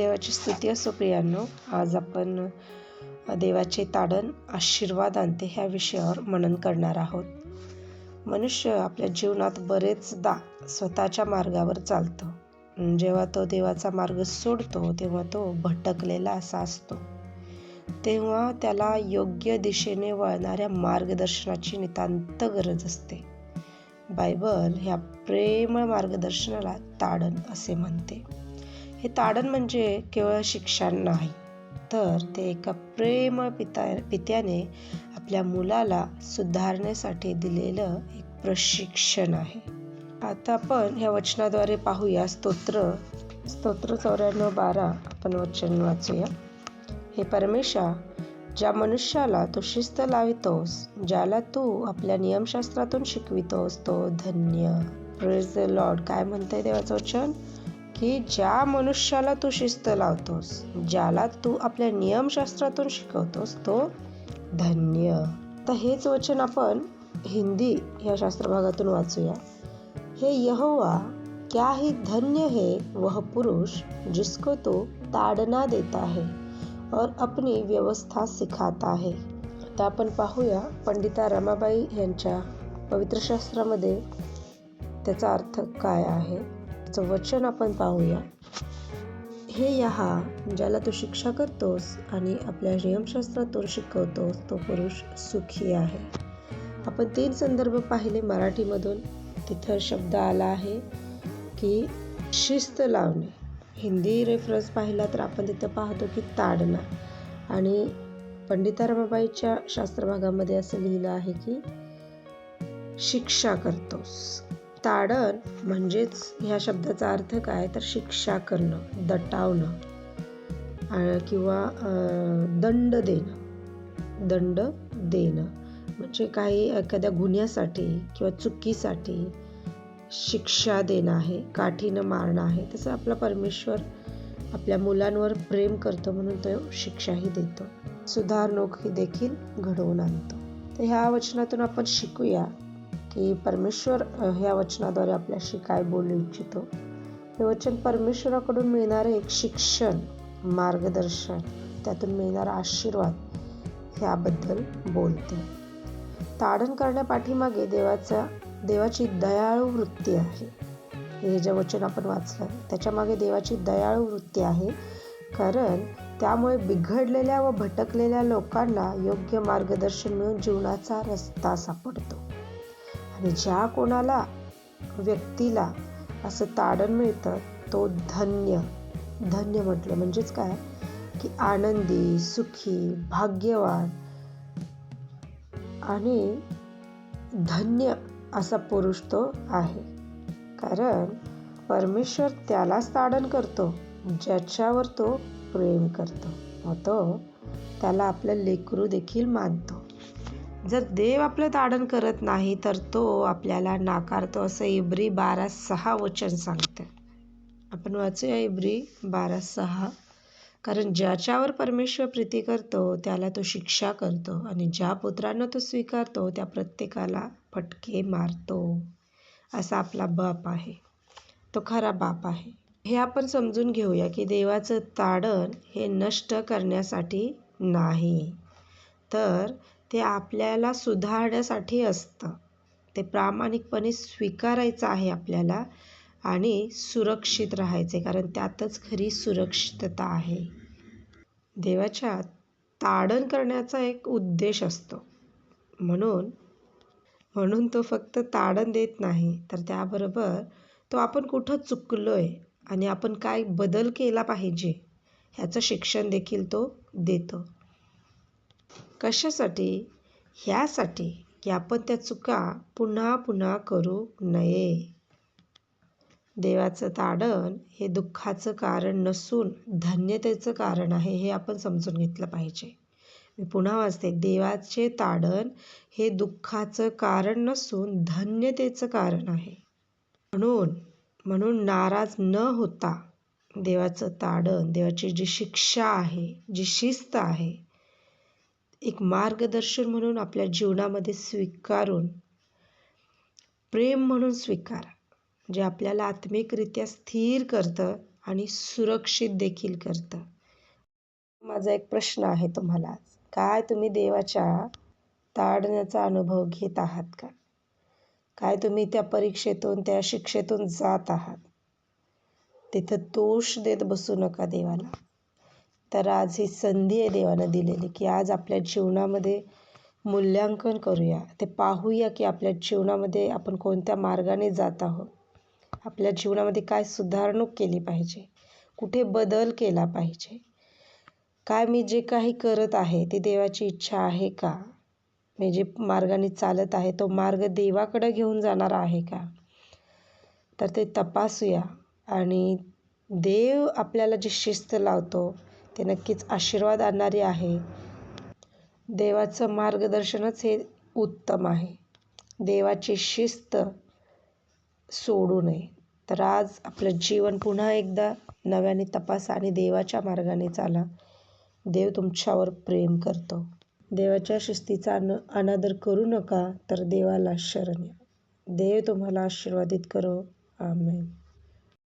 देवाची स्तुती असो प्रियांनो. आज आपण देवाचे ताडण आशीर्वाद आणते ह्या विषयावर मनन करणार आहोत. मनुष्य आपल्या जीवनात बरेचदा स्वतःच्या मार्गावर चालतो. जेव्हा तो देवाचा मार्ग सोडतो तेव्हा तो भटकलेला असा असतो. तेव्हा त्याला योग्य दिशेने वळणाऱ्या मार्गदर्शनाची नितांत गरज असते. बायबल ह्या प्रेमळ मार्गदर्शनाला ताडण असे म्हणते. हे ताडण म्हणजे केवळ शिक्षण नाही तर ते एका प्रेमळ पिता पित्याने आपल्या मुलाला सुधारण्यासाठी दिलेलं एक प्रशिक्षण आहे. आता आपण ह्या वचनाद्वारे पाहूया. स्तोत्र स्तोत्र चौऱ्याण्णव बारा आपण वचन वाचूया. हे परमेशा ज्या मनुष्याला तू शिस्त लावितोस ज्याला तू आपल्या नियमशास्त्रातून शिकवितोस तो धन्य. प्रेज द लॉर्ड काय म्हणतंय देवाचं वचन? की ज्या मनुष्याला तू शिस्त लावतोस ज्याला तू आपल्या नियमशास्त्रातून शिकवतोस तो धन्य. तर हेच वचन आपण हिंदी या शास्त्रभागातून वाचूया. हे यहोवा क्या ही धन्य है वह पुरुष जिसको तो ताड़ना देता है और अपनी व्यवस्था सिखाता है. आता आपण पाहूया पंडिता रमाबाई यांच्या पवित्र शास्त्रामध्ये त्याचा अर्थ काय आहे. वचन आपण पाहूया. हे यहा ज्याला तू शिक्षा करतोस आणि आपल्या नियमशास्त्रातून शिकवतोस तो पुरुष सुखी आहे. आपण तीन संदर्भ पाहिले मराठीमधून. तिथं शब्द आला आहे की शिस्त लावणे. हिंदी रेफरन्स पाहिला तर आपण तिथं पाहतो की ताडणं आणि पंडितारमाबाईच्या शास्त्रभागामध्ये असं लिहिलं आहे की शिक्षा करतोस. ताडण म्हणजेच ह्या शब्दाचा अर्थ काय? तर शिक्षा करणं दटावणं किंवा दंड देणं. दंड देणं. म्हणजे काही एखाद्या गुन्ह्यासाठी किंवा चुकीसाठी शिक्षा देणं आहे काठीनं मारणं आहे तसं आपला परमेश्वर आपल्या मुलांवर प्रेम करतो म्हणून तो शिक्षाही देतो. सुधारणूकही देखील घडवून आणतो. तर ह्या वचनातून आपण शिकूया. की परमेश्वर ह्या वचनाद्वारे आपल्याशी काय बोलू इच्छितो? हे वचन परमेश्वराकडून मिळणारे एक शिक्षण मार्गदर्शन त्यातून मिळणारा आशीर्वाद ह्याबद्दल बोलते. ताडण करण्यापाठीमागे देवाचा देवाची दयाळू वृत्ती आहे. हे जे वचन आपण वाचलं त्याच्यामागे देवाची दयाळू वृत्ती आहे. कारण त्यामुळे बिघडलेल्या व भटकलेल्या लोकांना योग्य मार्गदर्शन मिळून जीवनाचा रस्ता सापडतो. आणि ज्या कोणाला व्यक्तीला असं ताडण मिळतं तो धन्य. धन्य म्हटलं म्हणजेच काय? की आनंदी सुखी भाग्यवान. आणि धन्य असा पुरुष तो आहे. कारण परमेश्वर त्यालाच ताडण करतो ज्याच्यावर तो प्रेम करतो. मग तो त्याला आपलं लेकरू देखील मानतो. जर देव आपलं ताडण करत नाही तर तो आपल्याला नाकारतो असं इब्री बारा सहा वचन सांगतं. आपण वाचूया इब्री बारा सहा. कारण ज्याच्यावर परमेश्वर प्रीती करतो त्याला तो शिक्षा करतो आणि ज्या पुत्रांना तो स्वीकारतो त्या प्रत्येकाला फटके मारतो. असा आपला बाप आहे. तो खरा बाप आहे. हे आपण समजून घेऊया की देवाचं ताडण हे नष्ट करण्यासाठी नाही. तर ते आपल्याला सुधारण्यासाठी असतं. ते प्रामाणिकपणे स्वीकारायचं आहे आपल्याला आणि सुरक्षित राहायचे कारण त्यातच खरी सुरक्षितता आहे. देवाच्या ताडण करण्याचा एक उद्देश असतो. म्हणून म्हणून तो फक्त ताडण देत नाही तर त्याबरोबर तो आपण कुठं चुकलो आहे आणि आपण काय बदल केला पाहिजे ह्याचं शिक्षण देखील तो देतो. कशासाठी? ह्यासाठी की आपण त्या चुका पुन्हा पुन्हा करू नये. देवाचं ताडण हे दुःखाचं कारण नसून धन्यतेचं कारण आहे हे आपण समजून घेतलं पाहिजे. मी पुन्हा वाचते. देवाचे ताडण हे दुःखाचं कारण नसून धन्यतेचं कारण आहे. म्हणून म्हणून नाराज न होता देवाचं ताडण देवाची जी शिक्षा आहे जी शिस्त आहे एक मार्गदर्शन म्हणून आपल्या जीवनामध्ये स्वीकारून प्रेम म्हणून स्वीकारा जे आपल्याला आत्मिकरित्या स्थिर करतं आणि सुरक्षित देखील करतं. माझा एक प्रश्न आहे तुम्हाला. काय तुम्ही देवाच्या ताडण्याचा अनुभव घेत आहात का? काय तुम्ही त्या परीक्षेतून त्या शिक्षेतून जात आहात? तिथं दोष देत बसू नका देवाला. तर आज ही संधी आहे देवानं दिलेली की आज आपल्या जीवनामध्ये मूल्यांकन करूया. ते पाहूया की आपल्या जीवनामध्ये आपण कोणत्या मार्गाने जात आहोत. आपल्या जीवनामध्ये काय सुधारणूक केली पाहिजे. कुठे बदल केला पाहिजे. काय मी जे काही करत आहे ती देवाची इच्छा आहे का? मी जे मार्गाने चालत आहे तो मार्ग देवाकडे घेऊन जाणारा आहे का? तर ते तपासूया. आणि देव आपल्याला जी शिस्त लावतो ते नक्कीच आशीर्वाद आणणारे आहे. देवाचं मार्गदर्शनच हे उत्तम आहे. देवाची शिस्त सोडू नये. तर आज आपलं जीवन पुन्हा एकदा नव्याने तपासा आणि देवाच्या मार्गाने चाला. देव तुमच्यावर प्रेम करतो. देवाच्या शिस्तीचा अन अनादर करू नका तर देवाला शरण या. देव तुम्हाला आशीर्वादित करो. आमेन.